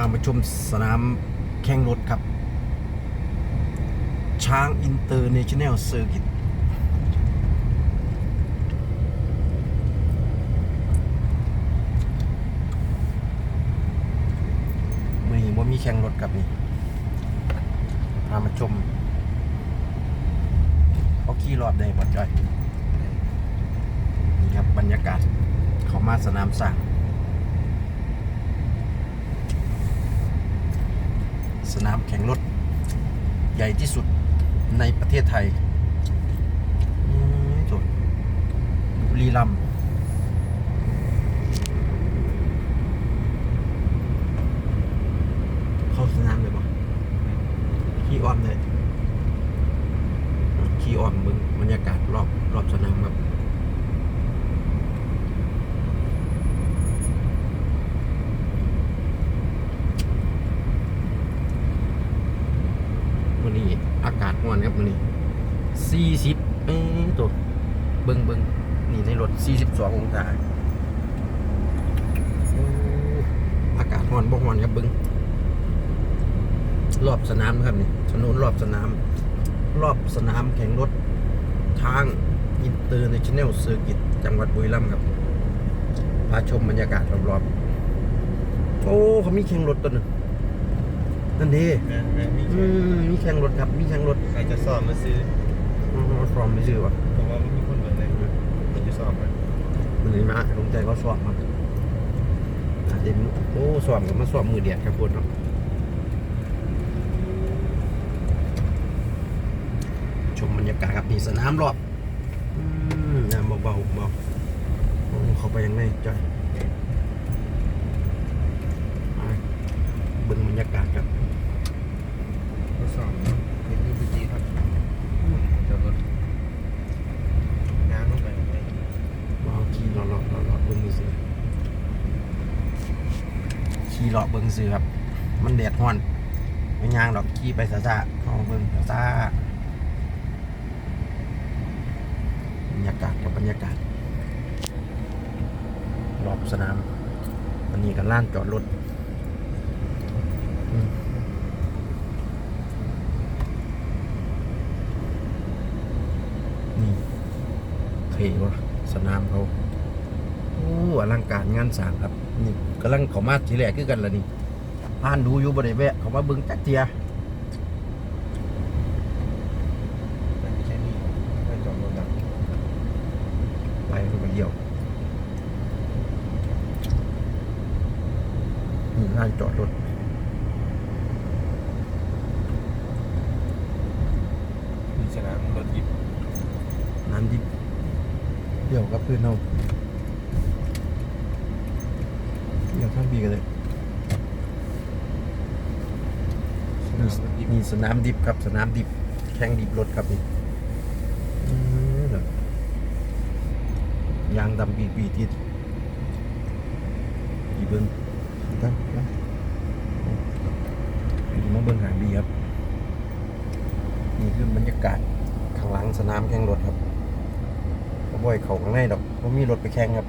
ามาชมสนามแข่งรถครับ ช้างอินเตอร์เนชั่นแนลเซอร์กิตมือนี้ว่ามีแข่งรถครับนี่พามาชมเขาขี่รอบได้บอดจอยนี่ครับบรรยากาศเขามาสนามสร้าง ส นามแข่งรถ ใหญ่ที่สุดในประเทศไทยอืมจดบุรีรัมย์เข้าสนามเลยปะขี่อ้อมเลยขี่อ้อมมึงบรรยากาศรอบรอบสนามครับ วันนี้อากาศร้อนี้สี่สิบเอ้ตัวเบิงเบิงนี่ในรถสี่สิบสององศาอากาศร้อนบ่ร้อนครับเบิงรอบสนามครับนี่ถนนรอบสนาม รอบสนามแข่งรถทางอินเตอร์เนชั่นแนลเซอร์กิตจังหวัดบุรีรัมย์ครับพาชมบรรยากาศรอบๆโอ้เขามีแข่งรถตัวหนึ่ง นั่นดีแม่แม่มีอืมมีแข่งรถครับ มีแข่งรถใครจะซ่อมมาซื้ออ๋อฟรอมไม่ชื่อวะเพราะว่ามันมีคนเบิ่งเลยมันจะซ่อมไหมมันเลยมาลงใจเขาสอบครับอาจจะมีโอ้สอบกับมาสอบมือเดียดครับพูดเนาะชมบรรยากาศครับนี่สนามรอบอืมน้ำเบาๆเบาโอ้เข้าไปยังไงจอยมาเบิ่งบรรยากาศครับ ทดสอบนี่คือพีจีครับจะลดน้ำลงไปไหม มาเอาขี่เลาะเลาะเลาะเลาะเบิ้งซื้อขี่เลาะเบิ้ง ซื้อครับ มันแดดร้อนไม่ยางดอกขี่ไปซาซาๆเอาเบิ้งซาซาบรรยากาศกับบรรยากาศรอบสนามอันนี้กันล้านจอดรถนี่เท่วะสนามเขาโอ้อลังการงานสร้างครับ นี่กำลังเขามาทีแรกคือกันละนี่ ผ่านดูอยู่บริเวณเขามาเบิ้งจักเทียไม่ใช่นี่ไม่จอดรถดับไปเขาไปเยี่ยวนี่ลานจอดรถมีสนามรถยิบน้ำดิบเดี่ยวกับเพื่อนเราเดี่ยวข้างบีกันเลย สนา มรถยิบมีสนามดิบครับสนามดิบแข่งดิบรถครับนี่ยางดำปีปีติดอีเบิ้งครับครับอีมาเบิ้งหางดีครับ นี่คือบรรยากาศข้างหลังสนามแข่งรถครับก็บ่อยเขาข้างในดอกเพราะมีรถไปแข่งครับ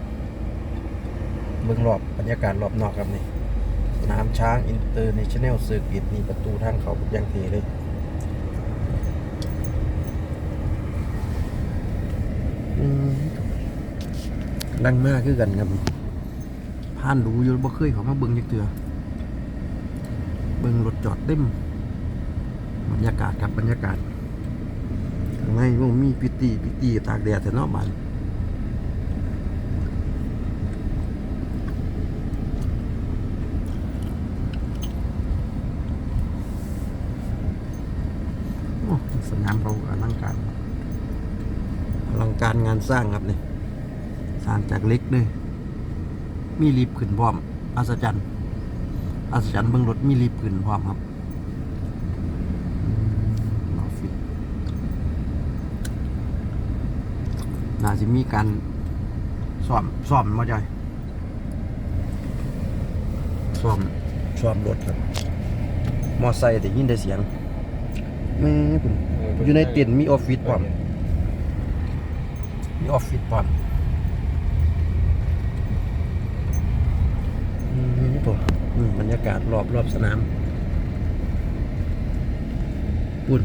เบื้งรอบบรรยากาศรอบนอกครับนี่ สนามช้างอินเตอร์เนชั่นแนลเซอร์กิตนี่ประตูทางเขาอย่างเทเลยอืมดังมากคือกันครับผ่านดูอยู่บ่เคยเขามาเบิ่งจักเทื่อเบิ่งรถจอดเต็มบรรยากาศครับบรรยากาศข้างในมันมีพิตีพิตีตากแดดแต่นอกบ้านโอ้ สนามเขาอลังการอลังการงานสร้างครับนี่สร้างจากเล็กเลยมีรีบขึ้นพร้อมอัศจรรย์อัศจรรย์เบื้องรถมีรีบขึ้นพร้อมครับน่าจะมีการซ่อมซ่อมมาใจอยซ่อมซ่อมรถครับ มอไซค์แต่ยินได้เสียงแม่คุณ อยู่ในเต็นท์มีออฟฟิศพร้อมมีออฟฟิศพร้อมอืมนี่ตัวอืมบรรยากาศรอบรอบสนามปุ่น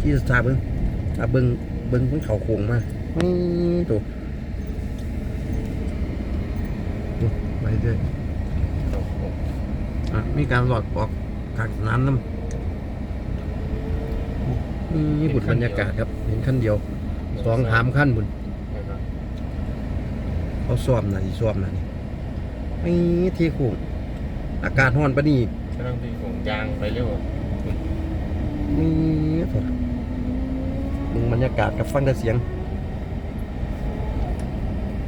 ที่สตาเบิ้งอะเบิ้งเบิ้งเพิ่งเขาโค้งมานี่ตัวดูไปเรื่อยอะมีการหลอดออกกลางสนามน้ำ นี่บุญบรรยากาศครับ เห็นขั้นเดียวสองหามขั้นบุญเขาซ้อมนะที่ซ้อมนะนี่นี่ที่โค้งอากาศร้อนปะนี่กำลังตีของยางไปเร็วนี่ถอดมึงบรรยากาศกับฟังแต่เสียง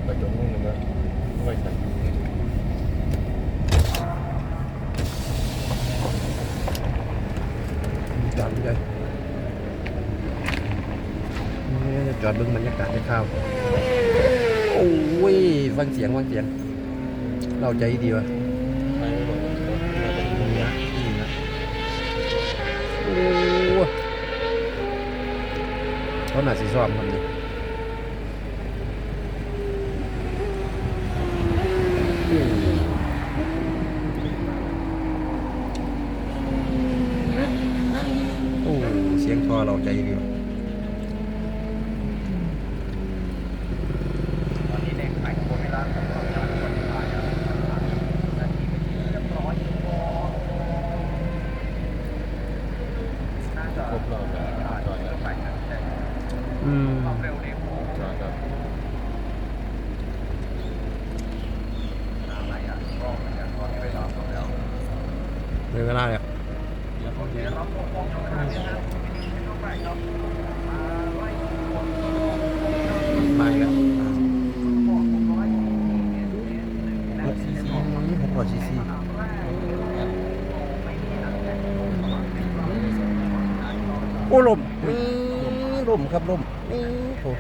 กระจกนู่นนึงก็ไว้สั่นจอดเลยนี่ จอดเบิ่งบรรยากาศให้ข้าวโอ้ยฟังเสียงฟังเสียง เราใจดีวะไปไม่หมดน่าจะมีนะนี่นะโอ้เขาหนาสีซ้อมทำนี่โอ้เสียงทอเราใจดีวะ ครบรอบแล้วจอดแล้ว อืมจอดแล้วเลยเวลาแล้วแล้วก็เดี๋ยวมาอีกแล้วหกซีซีหกร้อยซีซีโอ้ลมลมครับลม นี่โอ้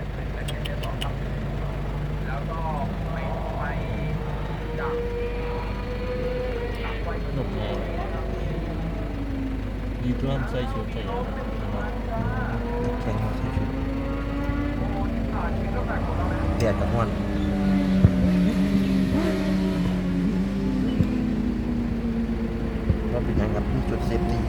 หนุ่มแน่มีเพื่อนใส่ชุดใส่นะครับแข่งใส่ชุดเดียดกับห้อนเราเป็นยังกับจุดเซฟตี้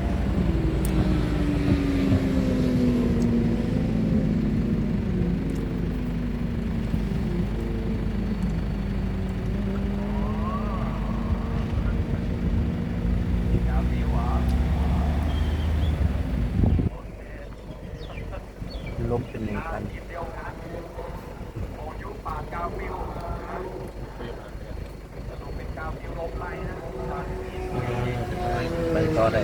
ลมเป็นหนึ่งพัน ไปต่อได้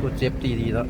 กูเจ็บตีดีแล้ว